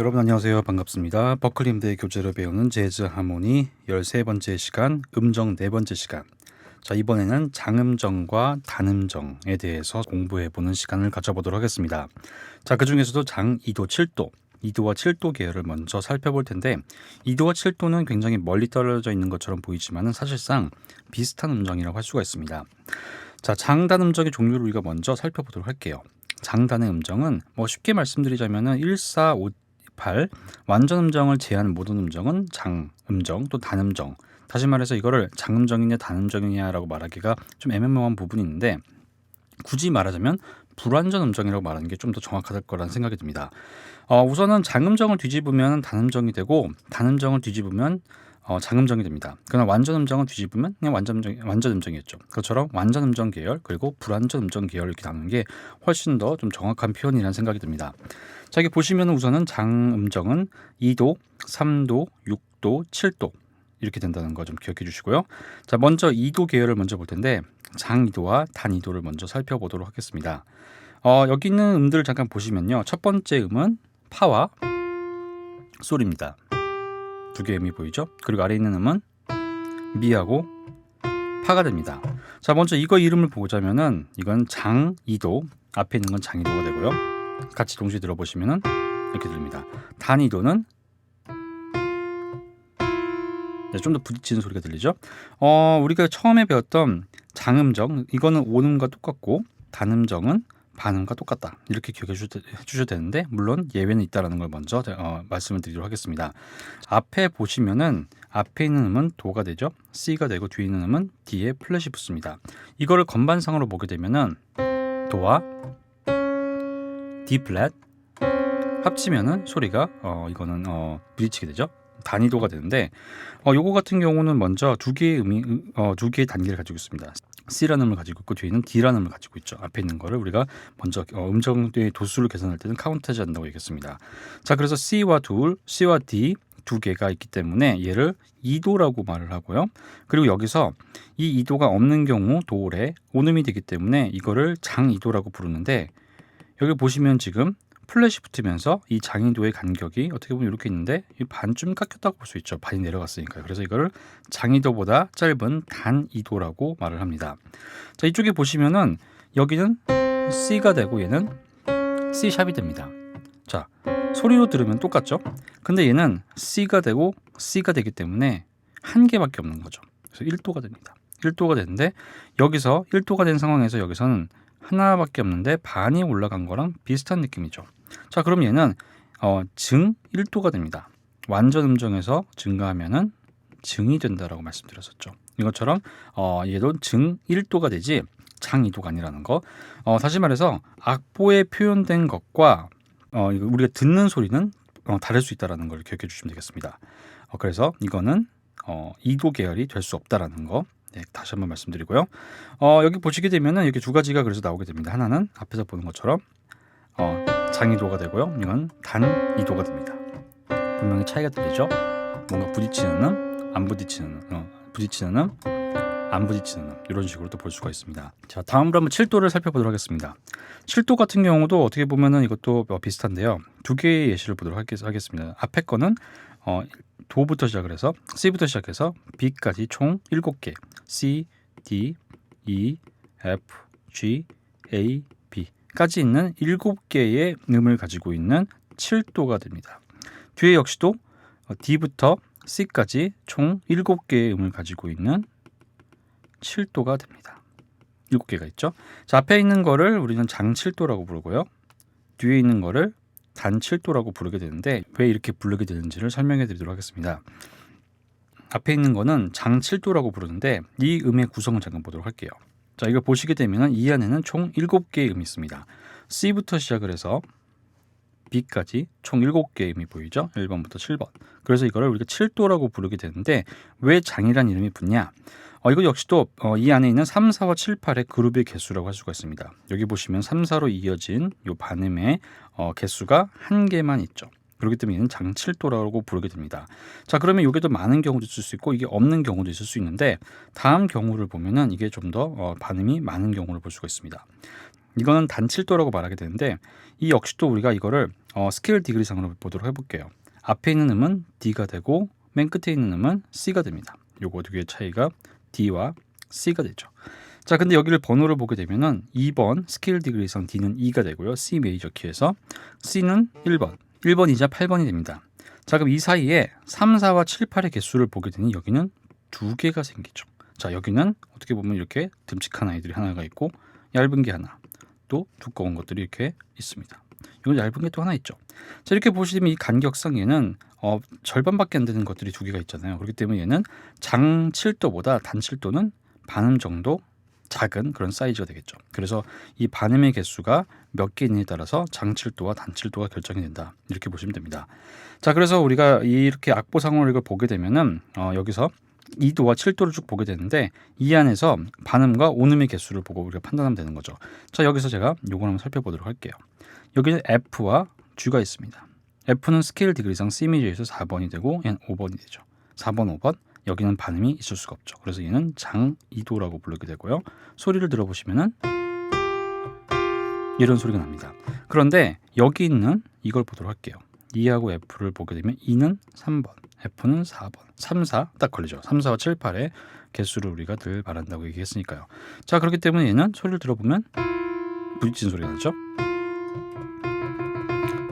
여러분 안녕하세요. 반갑습니다. 버클림대 교재로 배우는 재즈 하모니 13번째 시간, 음정 네 번째 시간. 자, 이번에는 장음정과 단음정에 대해서 공부해 보는 시간을 가져보도록 하겠습니다. 자, 그 중에서도 장 2도, 7도, 2도와 7도 계열을 먼저 살펴볼 텐데 2도와 7도는 굉장히 멀리 떨어져 있는 것처럼 보이지만 사실상 비슷한 음정이라고 할 수가 있습니다. 자, 장단 음정의 종류를 우리가 먼저 살펴보도록 할게요. 장단의 음정은 뭐 쉽게 말씀드리자면은 1, 4, 5, 8 완전 음정을 제한 모든 음정은 장 음정 또 단음정. 다시 말해서 이거를 장음정이냐 단음정이냐라고 말하기가 좀 애매모호한 부분이 있는데 굳이 말하자면 불완전 음정이라고 말하는 게 좀 더 정확할 거라는 생각이 듭니다. 어, 우선은 장음정을 뒤집으면 단음정이 되고 단음정을 뒤집으면 어, 장음정이 됩니다. 그러나 완전 음정을 뒤집으면 그냥 완전 음정 완전 음정이었죠. 그처럼 완전 음정 계열 그리고 불완전 음정 계열 이렇게 나누는 게 훨씬 더 좀 정확한 표현이라는 생각이 듭니다. 자, 여기 보시면 우선은 장음정은 2도, 3도, 6도, 7도 이렇게 된다는 거 좀 기억해 주시고요. 자, 먼저 2도 계열을 먼저 볼 텐데 장 2도와 단 2도를 먼저 살펴보도록 하겠습니다. 어, 여기 있는 음들을 잠깐 보시면요. 첫 번째 음은 파와 솔입니다. 두 개의 음이 보이죠? 그리고 아래 있는 음은 미하고 파가 됩니다. 자, 먼저 이거 이름을 보자면은 이건 장 2도, 앞에 있는 건장 2도가 되고요. 같이 동시에 들어보시면은 이렇게 들립니다. 단 2도는 네, 좀더 부딪히는 소리가 들리죠? 어, 우리가 처음에 배웠던 장음정 이거는 오음과 똑같고 단음정은 반음과 똑같다 이렇게 기억해 주셔도 되는데 물론 예외는 있다라는 걸 먼저 어, 말씀을 드리도록 하겠습니다. 앞에 보시면은 앞에 있는 음은 도가 되죠. C가 되고 뒤에 있는 음은 D에 플랫이 붙습니다. 이거를 건반상으로 보게 되면은 도와 D 플랫 합치면은 소리가 어, 이거는 어, 부딪히게 되죠. 단위도가 되는데 어, 요거 같은 경우는 먼저 두 개의 음이 어, 두 개의 단계를 가지고 있습니다. C라는 음을 가지고 있고 뒤에는 D라는 음을 가지고 있죠. 앞에 있는 거를 우리가 먼저 어, 음정의 도수를 계산할 때는 카운트하지 않는다고 얘기했습니다. 자, 그래서 C와 둘, C와 D 두 개가 있기 때문에 얘를 2도라고 말을 하고요. 그리고 여기서 이 2도가 없는 경우 도래 온음이 되기 때문에 이거를 장 2도라고 부르는데 여기 보시면 지금 플랫이 붙으면서 이 장인도의 간격이 어떻게 보면 이렇게 있는데 반쯤 깎였다고 볼 수 있죠. 반이 내려갔으니까요. 그래서 이거를 장이도보다 짧은 단이도라고 말을 합니다. 자 이쪽에 보시면은 여기는 C가 되고 얘는 C 샵이 됩니다. 자 소리로 들으면 똑같죠? 근데 얘는 C가 되고 C가 되기 때문에 한 개밖에 없는 거죠. 그래서 1도가 됩니다. 1도가 되는데 여기서 1도가 된 상황에서 여기서는 하나밖에 없는데 반이 올라간 거랑 비슷한 느낌이죠. 자, 그럼 얘는 어, 증 1도가 됩니다. 완전 음정에서 증가하면은 증이 된다라고 말씀드렸었죠. 이것처럼 어, 얘도 증 1도가 되지 장 2도가 아니라는 거. 어, 다시 말해서 악보에 표현된 것과 어, 우리가 듣는 소리는 어, 다를 수 있다라는 걸 기억해 주시면 되겠습니다. 어, 그래서 이거는 어, 2도 계열이 될 수 없다라는 거. 네, 다시 한번 말씀드리고요. 어, 여기 보시게 되면은 이렇게 두 가지가 그래서 나오게 됩니다. 하나는 앞에서 보는 것처럼 어, 장이도가 되고요. 이건 단이도가 됩니다. 분명히 차이가 들리죠? 뭔가 부딪히는 음, 안 부딪히는 음, 어, 부딪히는 음, 안 부딪히는 음, 이런 식으로 도볼 수가 있습니다. 자, 다음으로 한번 7도를 살펴보도록 하겠습니다. 7도 같은 경우도 어떻게 보면은 이것도 뭐 비슷한데요. 두 개의 예시를 보도록 하겠습니다. 앞에 거는 어, 도부터 시작을 해서 C부터 시작해서 B까지 총 7개 C, D, E, F, G, A, 까지 있는 7개의 음을 가지고 있는 7도가 됩니다. 뒤에 역시도 D부터 C까지 총 7개의 음을 가지고 있는 7도가 됩니다. 7개가 있죠. 자, 앞에 있는 거를 우리는 장 7도라고 부르고요. 뒤에 있는 거를 단 7도라고 부르게 되는데 왜 이렇게 부르게 되는지를 설명해 드리도록 하겠습니다. 앞에 있는 거는 장 7도라고 부르는데 이 음의 구성을 잠깐 보도록 할게요. 자, 이걸 보시게 되면 이 안에는 총 7개의 음이 있습니다. C부터 시작을 해서 B까지 총 7개의 음이 보이죠? 1번부터 7번. 그래서 이거를 우리가 7도라고 부르게 되는데 왜 장이란 이름이 붙냐? 어, 이거 역시도 어, 이 안에 있는 3, 4와 7, 8의 그룹의 개수라고 할 수가 있습니다. 여기 보시면 3, 4로 이어진 이 반음의 어, 개수가 한 개만 있죠. 그렇기 때문에 장칠도라고 부르게 됩니다. 자, 그러면 이게 더 많은 경우도 있을 수 있고 이게 없는 경우도 있을 수 있는데 다음 경우를 보면은 이게 좀더 어, 반음이 많은 경우를 볼 수가 있습니다. 이거는 단 7도라고 말하게 되는데 이 역시도 우리가 이거를 어, 스케일 디그리상으로 보도록 해볼게요. 앞에 있는 음은 D가 되고 맨 끝에 있는 음은 C가 됩니다. 요거 두 개의 차이가 D와 C가 되죠. 자, 근데 여기를 번호를 보게 되면은 2번 스케일 디그리상 D는 2가 되고요. C 메이저 키에서 C는 1번, 1번이자 8번이 됩니다. 자, 그럼 이 사이에 3, 4와 7, 8의 개수를 보게 되니 여기는 두 개가 생기죠. 자, 여기는 어떻게 보면 이렇게 듬직한 아이들이 하나가 있고 얇은 게 하나, 또 두꺼운 것들이 이렇게 있습니다. 이건 얇은 게 또 하나 있죠. 자, 이렇게 보시면 이 간격상 얘는 어, 절반밖에 안 되는 것들이 두 개가 있잖아요. 그렇기 때문에 얘는 장 7도보다 단 7도는 반음 정도 작은 그런 사이즈가 되겠죠. 그래서 이 반음의 개수가 몇개 있느냐에 따라서 장 7도와 단 7도가 결정이 된다. 이렇게 보시면 됩니다. 자, 그래서 우리가 이렇게 악보상으로 보게 되면은 어, 여기서 2도와 7도를 쭉 보게 되는데 이 안에서 반음과 온음의 개수를 보고 우리가 판단하면 되는 거죠. 자, 여기서 제가 요걸 한번 살펴보도록 할게요. 여기는 F와 G가 있습니다. F는 스케일 디그리상 C 메이저에서 4번이 되고 얘는 5번이 되죠. 4번, 5번. 여기는 반음이 있을 수가 없죠. 그래서 얘는 장 2도라고 부르게 되고요. 소리를 들어보시면은 이런 소리가 납니다. 그런데 여기 있는 이걸 보도록 할게요. 2하고 F를 보게 되면 2는 3번, F는 4번, 3, 4 딱 걸리죠. 3, 4와 7, 8의 개수를 우리가 늘 말한다고 얘기했으니까요. 자 그렇기 때문에 얘는 소리를 들어보면 부딪히는 소리가 나죠.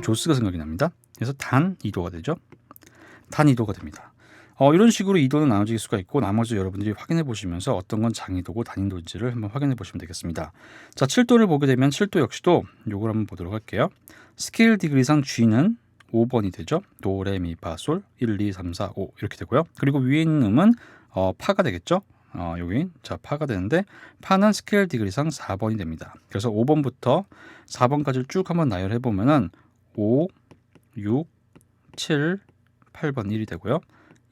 조스가 생각이 납니다. 그래서 단 2도가 되죠. 단 2도가 됩니다. 어, 이런 식으로 2도는 나눠질 수가 있고 나머지 여러분들이 확인해 보시면서 어떤 건 장이도고 단위도인지를 한번 확인해 보시면 되겠습니다. 자, 7도를 보게 되면 7도 역시도 요걸 한번 보도록 할게요. 스케일 디그리상 G는 5번이 되죠. 도, 레, 미, 파, 솔 1, 2, 3, 4, 5 이렇게 되고요. 그리고 위에 있는 음은 어, 파가 되겠죠. 어, 여기 자 파가 되는데 파는 스케일 디그리상 4번이 됩니다. 그래서 5번부터 4번까지를 쭉 한번 나열해 보면은 5, 6, 7, 8번 1이 되고요.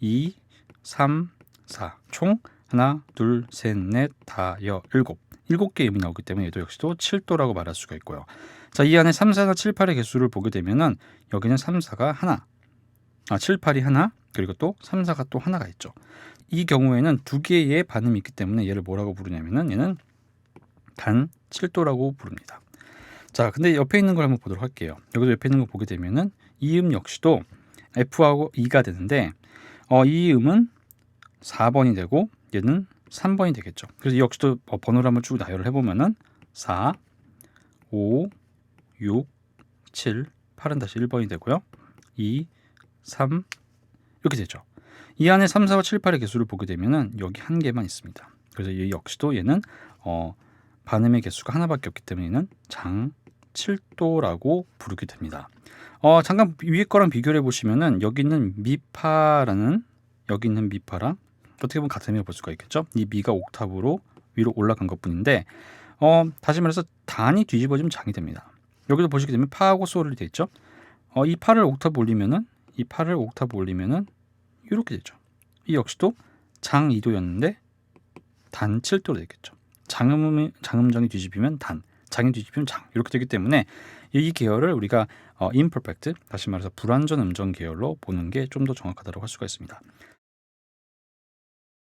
2, 3, 4. 총 하나, 둘, 셋, 넷, 다, 여, 일곱. 일곱 개의 음이 나오기 때문에 얘도 역시도 7도라고 말할 수가 있고요. 자, 이 안에 3, 4가 7, 8의 개수를 보게 되면은 여기는 3, 4가 하나, 아, 7, 8이 하나, 그리고 또 3, 4가 또 하나가 있죠. 이 경우에는 두 개의 반음이 있기 때문에 얘를 뭐라고 부르냐면은 얘는 단 7도라고 부릅니다. 자, 근데 옆에 있는 걸 한번 보도록 할게요. 여기도 옆에 있는 거 보게 되면은 이음 역시도 F하고 E가 되는데 어, 이 음은 4번이 되고 얘는 3번이 되겠죠. 그래서 이 역시도 어, 번호를 한번 쭉 나열을 해보면은 4, 5, 6, 7, 8은 다시 1번이 되고요. 2, 3 이렇게 되죠. 이 안에 3, 4와 7, 8의 개수를 보게 되면은 여기 한 개만 있습니다. 그래서 이 역시도 얘는 어, 반음의 개수가 하나밖에 없기 때문에 얘는 장 7도라고 부르게 됩니다. 어, 잠깐 위에 거랑 비교를 해보시면은 여기 있는 미파라는 여기 있는 미파랑 어떻게 보면 같은 의미를 볼 수가 있겠죠. 이 미가 옥탑으로 위로 올라간 것뿐인데 어, 다시 말해서 단이 뒤집어지면 장이 됩니다. 여기도 보시게 되면 파하고 솔이 돼 있죠. 어, 이 파를 옥탑 올리면은 이 파를 옥탑 올리면은 이렇게 되죠. 이 역시도 장 2도였는데 단 7도로 되겠죠. 장음이 장음정이 뒤집히면 단, 장이 뒤집히면 장 이렇게 되기 때문에 이 계열을 우리가 어, imperfect 다시 말해서 불완전 음정 계열로 보는 게 좀 더 정확하다고 할 수가 있습니다.